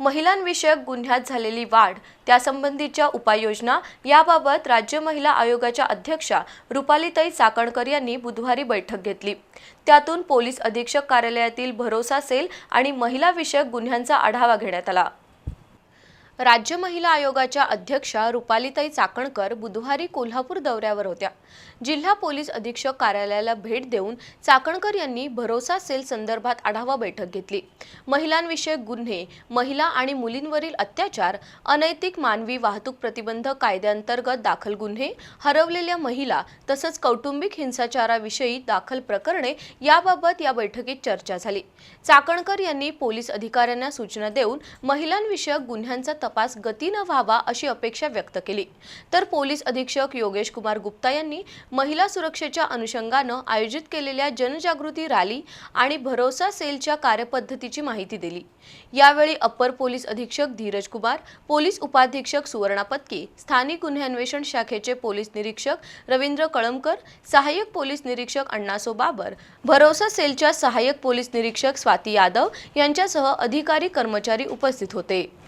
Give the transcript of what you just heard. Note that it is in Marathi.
महिलांविषयक गुन्ह्यात झालेली वाढ त्यासंबंधीच्या उपाययोजना याबाबत राज्य महिला आयोगाच्या अध्यक्षा रुपालीताई चाकणकर यांनी बुधवारी बैठक घेतली. त्यातून पोलीस अधीक्षक कार्यालयातील भरोसा सेल आणि महिलाविषयक गुन्ह्यांचा आढावा घेण्यात आला. राज्य महिला आयोगाच्या अध्यक्षा रुपालीताई चाकणकर बुधवारी कोल्हापूर दौऱ्यावर होत्या. जिल्हा पोलीस अधीक्षक कार्यालयाला भेट देऊन चाकणकर यांनी भरोसा सेल संदर्भात आढावा बैठक घेतली. महिलांविषयक गुन्हे महिला आणि मुलींवरील अत्याचार अनैतिक मानवी वाहतूक प्रतिबंध कायद्यांतर्गत दाखल गुन्हे हरवलेल्या महिला तसंच कौटुंबिक हिंसाचाराविषयी दाखल प्रकरणे याबाबत या बैठकीत चर्चा झाली. चाकणकर यांनी पोलीस अधिकाऱ्यांना सूचना देऊन महिलांविषयक गुन्ह्यांचा तपास गतीनं व्हावा अशी अपेक्षा व्यक्त केली. तर पोलीस अधीक्षक योगेश कुमार गुप्ता यांनी महिला सुरक्षेच्या अनुषंगानं आयोजित केलेल्या जनजागृती रॅली आणि भरोसा सेलच्या कार्यपद्धतीची माहिती दिली. यावेळी अप्पर पोलीस अधीक्षक धीरज कुमार पोलीस उपाधीक्षक सुवर्णा पत्की स्थानिक गुन्हे अन्वेषण शाखेचे पोलीस निरीक्षक रवींद्र कळमकर सहाय्यक पोलीस निरीक्षक अण्णासो बाबर भरोसा सेलच्या सहाय्यक पोलीस निरीक्षक स्वाती यादव यांच्यासह अधिकारी कर्मचारी उपस्थित होते.